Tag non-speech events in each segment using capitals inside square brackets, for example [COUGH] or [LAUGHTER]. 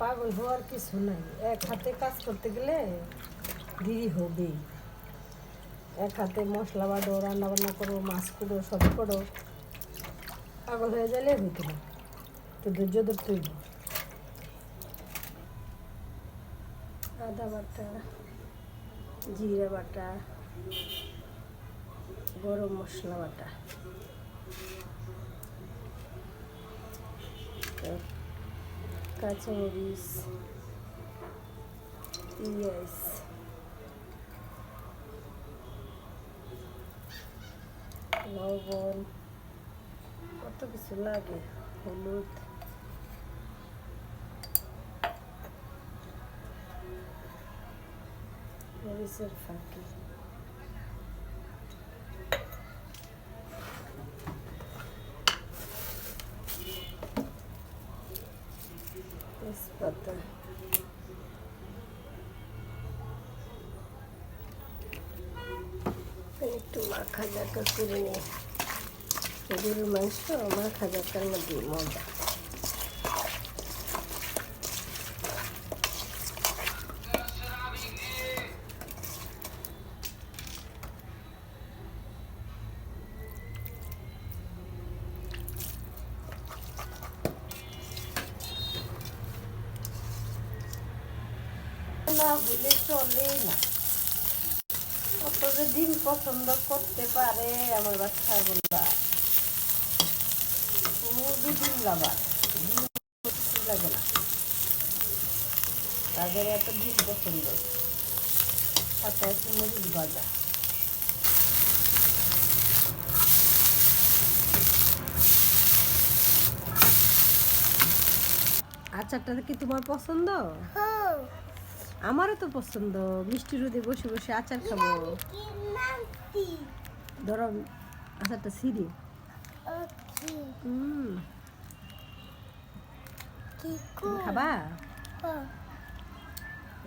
পাগল হওয়ার কিছু নাই। এক হাতে কাজ করতে গেলে দেরি হবে এক হাতে মশলা বাটো রান্না বান্না করো, মাছ করো সব করো। পাগল হয়ে গেলে হইতো না। তো ধৈর্য ধরতে হইব। আদা বাটা, জিরা বাটা, গরম মশলা বাটা। কাঁচামরিচ পেঁয়াজ লবণ কত কিছু লাগে হলুদ মরিচের ফাঁকি তেজপাতা একটু মাখা জাকা করে নিই গরুর মাংস মাখা জাকার মধ্যে মজা না হলে চলেই না। যে ডিম পছন্দ করতে পারে আমার বাচ্চাগুলা খুবই ডিম লাভার। ডিম লাগে না। তাদের এত ডিম পছন্দ। সাথে আছে মরিচ আচারটা কি তোমার পছন্দ? আমারও তো পছন্দ। মিষ্টি রোদে বসে বসে আচার খাব। ধরো আচারটা সিঁড়ি খাবা?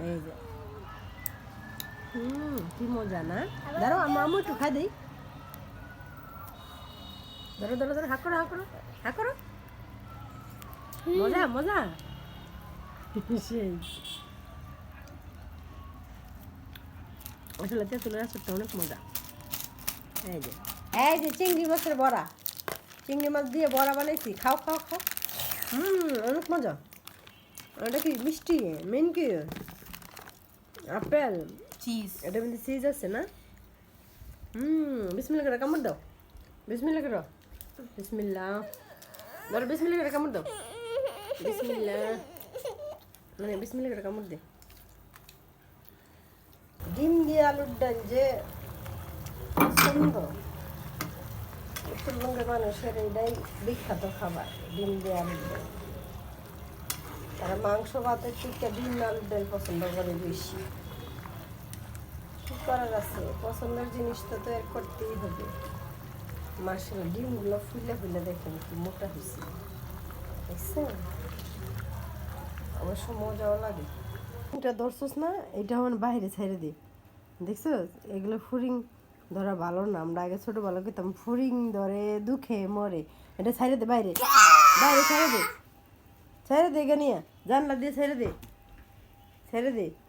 এই যে। হুম কি মজা না? ধরো আমু একটু খাই দিই। ধরো ধরো ধরো হা করো হা মজা মজা। [LAUGHS] সেই। আসলে তেঁতুলের আচারটা অনেক মজা। এই যে। এই যে চিংড়ি মাছের বড়া। চিংড়ি মাছ দিয়ে বড়া বানাইছি। খাও খাও খাও। হুম অনেক মজা। ওটা কি মিষ্টি? মেন কি? আপেল। চিজ এটা মধ্যে সিজ আছে না? হুম বিসমিল্লা করে কামড় দাও। বিসমিল্লা করো। বিসমিল্লা ধরো বিসমিল্লা করে কামড় দাও। বিসমিল্লা মানে বিসমিল্লা করে কামড় দে। ডিম দিয়ে আলুর ডাল যে পছন্দ উত্তরবঙ্গের মানুষের এটাই বিখ্যাত খাবার ডিম দিয়ে আলুর ডাল। তারা মাংস ভাতের থেকে ডিম আলুর ডাল পছন্দ করে বেশি। কি করার আছে? পছন্দের জিনিসটা তো এর করতেই হবে। মাসের ডিমগুলো ফুলে ফুলে দেখেন কি মোটা হয়েছে দেখছেন? অবশ্য মজাও লাগে। এটা ধরছস না? এটা আমার বাইরে ছেড়ে দে। দেখছ? এগুলো ফুরিং ধরা ভালো না। আমরা আগে ছোট ভালো খেতাম ফুরিং ধরে, দুঃখে মরে। এটা ছেড়ে দে, বাইরে। বাইরে ছেড়ে দে। ছেড়ে দে, এখানে জানলা দিয়ে ছেড়ে দে। ছেড়ে দে।